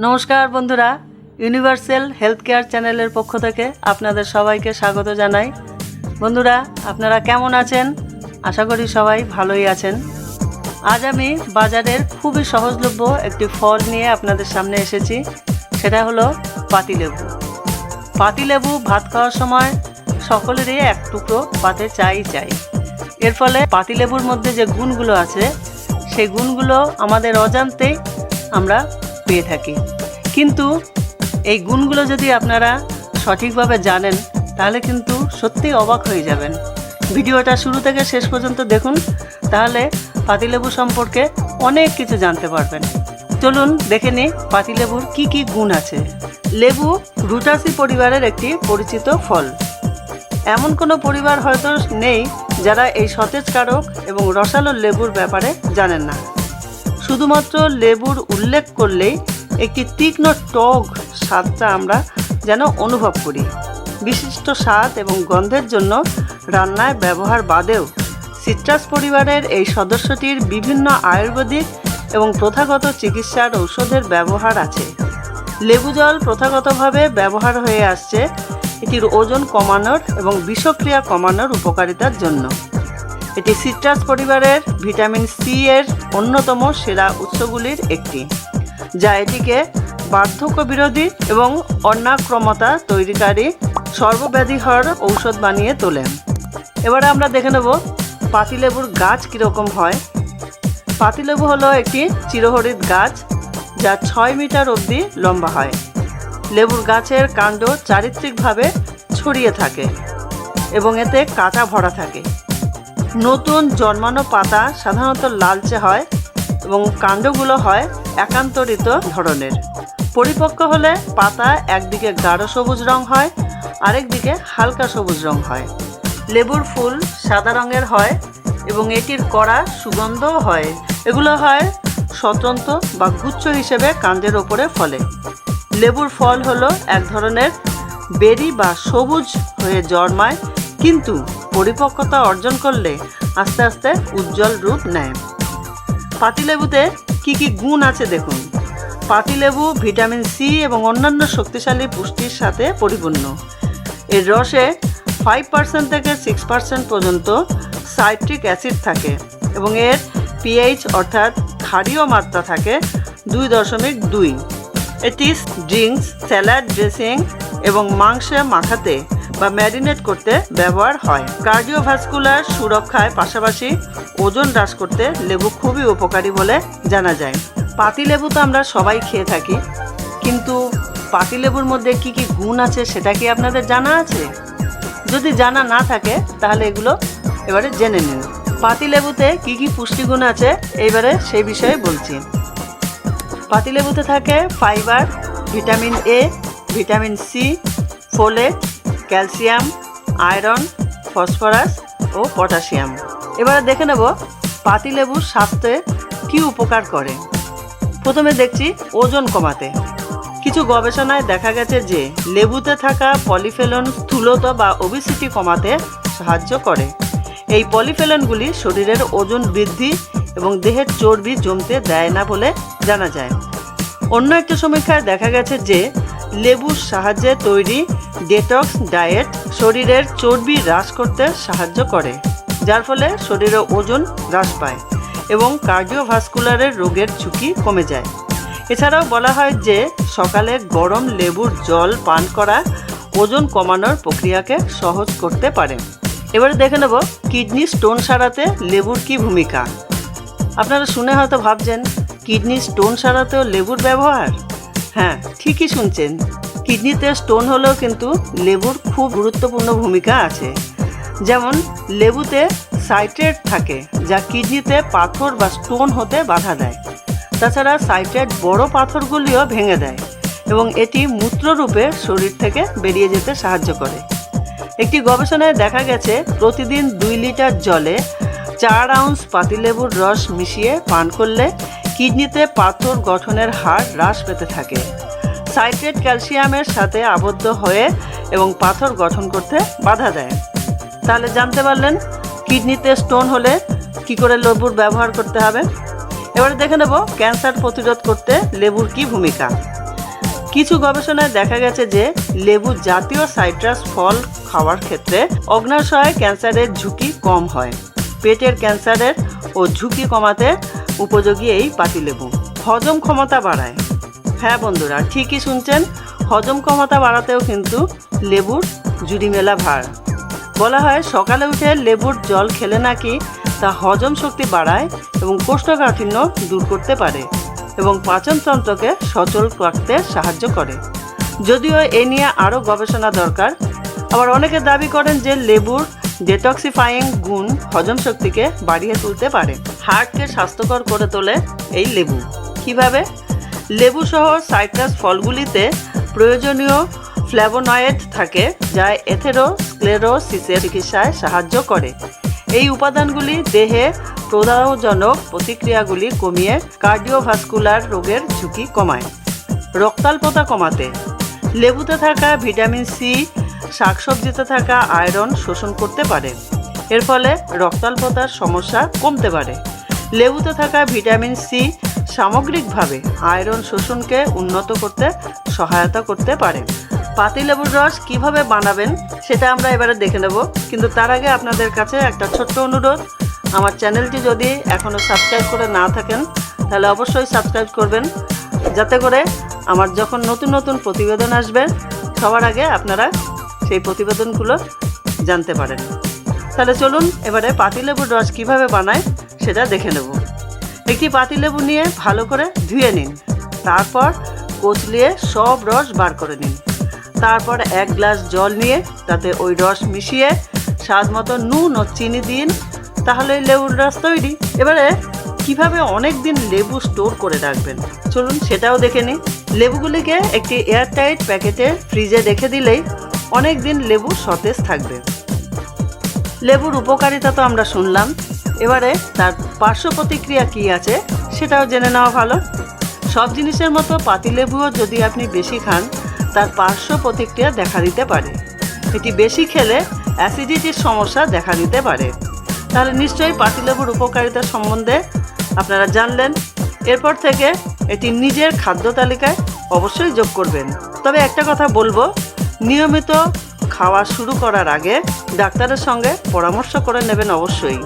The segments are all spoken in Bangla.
নমস্কার বন্ধুরা ইউনিভার্সাল হেলথ কেয়ার চ্যানেলের পক্ষ থেকে আপনাদের সবাইকে স্বাগত জানাই। বন্ধুরা, আপনারা কেমন আছেন? আশা করি সবাই ভালোই আছেন। আজ আমি বাজারের খুবই সহজলভ্য একটি ফল নিয়ে আপনাদের সামনে এসেছি, সেটা হলো পাতিলেবু। পাতিলেবু ভাত খাওয়ার সময় সকলেরই এক টুকরো পাতে চাই চাই। এর ফলে পাতিলেবুর মধ্যে যে গুণগুলো আছে, সেই গুণগুলো আমাদের অজান্তেই আমরা পেয়ে থাকি। কিন্তু এই গুণগুলো যদি আপনারা সঠিকভাবে জানেন, তাহলে কিন্তু সত্যিই অবাক হয়ে যাবেন। ভিডিওটা শুরু থেকে শেষ পর্যন্ত দেখুন, তাহলে পাতিলেবু সম্পর্কে অনেক কিছু জানতে পারবেন। চলুন দেখে নিই পাতিলেবুর কি কি গুণ আছে। লেবু রুটাসি পরিবারের একটি পরিচিত ফল। এমন কোনো পরিবার হয়তো নেই যারা এই সতেজ কারক এবং রসালো লেবুর ব্যাপারে জানেন না। শুধুমাত্র লেবুর উল্লেখ করলেই একটি তীক্ষ্ণ টক স্বাদটা আমরা যেন অনুভব করি। বিশিষ্ট স্বাদ এবং গন্ধের জন্য রান্নায় ব্যবহার বাদেও সিট্রাস পরিবারের এই সদস্যটির বিভিন্ন আয়ুর্বেদিক এবং প্রথাগত চিকিৎসার ঔষধের ব্যবহার আছে। লেবু জল প্রথাগতভাবে ব্যবহার হয়ে আসছে। এটির ওজন কমানোর এবং বিষক্রিয়া কমানোর উপকারিতার জন্য। এটি সিট্রাস পরিবারের ভিটামিন সি এর অন্যতম সেরা উৎসগুলির একটি, যা এটিকে বার্ধক্য বিরোধী এবং অন্যাক্রমতা তৈরিকারী সর্বব্যাধি হওয়ার ঔষধ বানিয়ে তোলেন এবারে আমরা দেখে নেব পাতিলেবুর গাছ কীরকম হয়। পাতিলেবু হলো একটি চিরহরিত গাছ, যা ছয় মিটার অবধি লম্বা হয়। লেবুর গাছের কাণ্ড চারিত্রিকভাবে ছড়িয়ে থাকে এবং এতে কাঁটা ভরা থাকে। নতুন জন্মানো পাতা সাধারণত লালচে হয় এবং কাণ্ডগুলো হয় একান্তরিত ধরনের। পরিপক্ক হলে পাতা একদিকে গাঢ় সবুজ রং হয়, আরেকদিকে হালকা সবুজ রং হয়। লেবুর ফুল সাদা রঙের হয় এবং এটির কড়া সুগন্ধও হয়। এগুলো হয় স্বতন্ত্র বা গুচ্ছ হিসেবে কাণ্ডের ওপরে ফলে। লেবুর ফল হলো এক ধরনের বেরি বা সবুজ হয়ে জন্মায়, কিন্তু পরিপক্কতা অর্জন করলে আস্তে আস্তে উজ্জ্বল রূপ নেয়। পাতিলেবুতে কি কি গুণ আছে দেখুন। পাতিলেবু ভিটামিন সি এবং অন্যান্য শক্তিশালী পুষ্টির সাথে পরিপূর্ণ। এর রসে ফাইভ পার্সেন্ট থেকে সিক্স পার্সেন্ট পর্যন্ত সাইট্রিক অ্যাসিড থাকে এবং এর পিএইচ অর্থাৎ ক্ষারীয় মাত্রা থাকে দুই দশমিক দুই। এটি ড্রিঙ্কস স্যালাড ড্রেসিং এবং মাংসে মাখাতে বা ম্যারিনেট করতে ব্যবহার হয়। কার্ডিওভাস্কুলার সুরক্ষায় পাশাপাশি ওজন হ্রাস করতে লেবু খুবই উপকারী বলে জানা যায়। পাতিলেবু তো আমরা সবাই খেয়ে থাকি, কিন্তু পাতিলেবুর মধ্যে কি কি গুণ আছে সেটা কি আপনাদের জানা আছে? যদি জানা না থাকে, তাহলে এগুলো এবারে জেনে নিন। পাতিলেবুতে কি কি পুষ্টিগুণ আছে, এইবারে সেই বিষয়ে বলছি। পাতিলেবুতে থাকে fibre, vitamin A vitamin C folate calcium, iron, phosphorus O potassium. এবারে দেখে নেব পাতিলেবুর স্বাস্থ্যে কী উপকার করে। প্রথমে দেখছি ওজন কমাতে। কিছু গবেষণায় দেখা গেছে যে লেবুতে থাকা পলিফেলন স্থূলতা বা ওবিসিটি কমাতে সাহায্য করে। এই পলিফেলনগুলি শরীরের ওজন বৃদ্ধি এবং দেহের চর্বি জমতে দেয় না বলে জানা যায়। অন্য একটি সমীক্ষায় দেখা গেছে যে লেবুর সাহায্যে তৈরি ডেটক্স ডায়েট শরীরের চর্বি হ্রাস করতে সাহায্য করে, যার ফলে শরীরে ওজন হ্রাস পায় এবং কার্ডিওভাস্কুলারের রোগের ঝুঁকি কমে যায়। এছাড়াও বলা হয় যে, সকালে গরম লেবুর জল পান করা ওজন কমানোর প্রক্রিয়াকে সহজ করতে পারে। এবারে দেখে নেব কিডনি স্টোন সারাতে লেবুর কি ভূমিকা। আপনারা শুনে হয়তো ভাবছেন, কিডনি স্টোন সারাতেও লেবুর ব্যবহার? হ্যাঁ ঠিকই শুনছেন। কিডনিতে স্টোন হলেও কিন্তু লেবুর খুব গুরুত্বপূর্ণ ভূমিকা আছে। যেমন, লেবুতে সাইট্রেট থাকে, যা কিডনিতে পাথর বা স্টোন হতে বাধা দেয়। তাছাড়া সাইট্রেট বড় পাথরগুলিও ভেঙে দেয় এবং এটি মূত্ররূপে শরীর থেকে বেরিয়ে যেতে সাহায্য করে। একটি গবেষণায় দেখা গেছে, প্রতিদিন দুই লিটার জলে চার আউন্স পাতিলেবুর রস মিশিয়ে পান করলে কিডনিতে পাথর গঠনের হার হ্রাস পেতে থাকে। সাইট্রেট ক্যালসিয়ামের সাথে আবদ্ধ হয়ে এবং পাথর গঠন করতে বাধা দেয়। তাহলে জানতে পারলেন, কিডনিতে স্টোন হলে কি করে লেবুর ব্যবহার করতে হবে? এবারে দেখে নেব ক্যান্সার প্রতিরোধ করতে লেবুর কি ভূমিকা। কিছু গবেষণায় দেখা গেছে যে, লেবু জাতীয় সাইট্রাস ফল খাওয়ার ক্ষেত্রে অগ্নাশয় ক্যান্সারের ঝুঁকি কম হয়। পেটের ক্যান্সারের ও ঝুঁকি কমাতে উপযোগী এই পাতিলেবু হজম ক্ষমতা বাড়ায়। হ্যাঁ বন্ধুরা, ঠিকই শুনছেন। হজম ক্ষমতা বাড়াতেও কিন্তু লেবুর জুড়ি মেলা ভার। বলা হয় সকালে উঠে লেবুর জল খেলে নাকি তা হজম শক্তি বাড়ায় এবং কোষ্ঠকাঠিন্য দূর করতে পারে এবং পাচনতন্ত্রকে সচল রাখতে সাহায্য করে। যদিও এ নিয়ে আরও গবেষণা দরকার। আবার অনেকে দাবি করেন যে লেবুর ডেটক্সিফাইং গুণ হজম শক্তিকে বাড়িয়ে তুলতে পারে। হার্টকে স্বাস্থ্যকর করে তোলে এই লেবু। কীভাবে? লেবু সহ সাইট্রাস ফলগুলিতে প্রয়োজনীয় ফ্ল্যাভোনয়েড থাকে, যা এথেরোস্ক্লেরোসিসের চিকিৎসায় সাহায্য করে। এই উপাদানগুলি দেহে প্রদাহজনক প্রতিক্রিয়াগুলি কমিয়ে কার্ডিওভাস্কুলার রোগের ঝুঁকি কমায়। রক্তাল্পতা কমাতে। লেবুতে থাকা ভিটামিন সি, শাকসবজিতে থাকা আয়রন শোষণ করতে পারে। এর ফলে রক্তাল্পতার সমস্যা কমতে পারে। লেবুতে থাকা ভিটামিন সি সামগ্রিকভাবে আয়রন শোষণকে উন্নত করতে, সহায়তা করতে পারে। পাতিলেবুর রস কীভাবে বানাবেন সেটা আমরা এবারে দেখে নেব, কিন্তু তার আগে আপনাদের কাছে একটা ছোট্ট অনুরোধ। আমার চ্যানেলটি যদি এখনও সাবস্ক্রাইব করে না থাকেন, তাহলে অবশ্যই সাবস্ক্রাইব করবেন, যাতে করে আমার যখন নতুন নতুন প্রতিবেদন আসবে, সবার আগে আপনারা সেই প্রতিবেদনগুলো জানতে পারেন। তাহলে চলুন এবারে পাতিলেবুর রস কীভাবে বানায় সেটা দেখে নেব। একটি পাতিলেবু নিয়ে ভালো করে ধুয়ে নিন। তারপর কচলিয়ে সব রস বার করে নিন। তারপর এক গ্লাস জল নিয়ে তাতে ওই রস মিশিয়ে স্বাদ মতো নুন ও চিনি দিন, তাহলে লেবুর রস তৈরি। এবারে কীভাবে অনেক দিন লেবু স্টোর করে রাখবেন? চলুন সেটাও দেখে নিই। লেবুগুলিকে একটি এয়ারটাইট প্যাকেটে ফ্রিজে রেখে দিলেই অনেক দিন লেবু সতেজ থাকবে। লেবুর উপকারিতা তো আমরা শুনলাম। এবারে তার পার্শ্ব প্রতিক্রিয়া কী আছে সেটাও জেনে নেওয়া ভালো। সব জিনিসের মতো পাতিলেবুও যদি আপনি বেশি খান, তার পার্শ্ব প্রতিক্রিয়া দেখা দিতে পারে। এটি বেশি খেলে অ্যাসিডিটির সমস্যা দেখা দিতে পারে। তাহলে নিশ্চয়ই পাতিলেবুর উপকারিতা সম্বন্ধে আপনারা জানলেন। এরপর থেকে এটি নিজের খাদ্য তালিকায় অবশ্যই যোগ করবেন। তবে একটা কথা বলব, নিয়মিত খাওয়া শুরু করার আগে ডাক্তারের সঙ্গে পরামর্শ করে নেবেন অবশ্যই।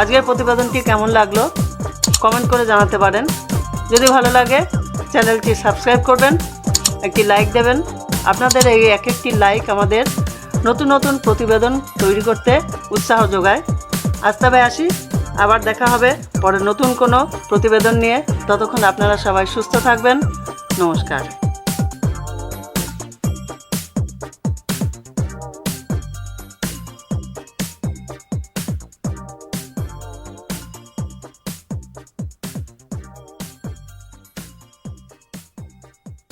আজকের প্রতিবেদনটি কেমন লাগল? কমেন্ট করে জানাতে পারেন। যদি ভালো লাগে, চ্যানেলটি সাবস্ক্রাইব করবেন, একটি লাইক দেবেন। আপনাদের এই এক একটি লাইক আমাদের নতুন নতুন প্রতিবেদন তৈরি করতে উৎসাহ যোগায়। আজ তবে আসি, আবার দেখা হবে পরে নতুন কোনো প্রতিবেদন নিয়ে। ততক্ষণ আপনারা সবাই সুস্থ থাকবেন। নমস্কার।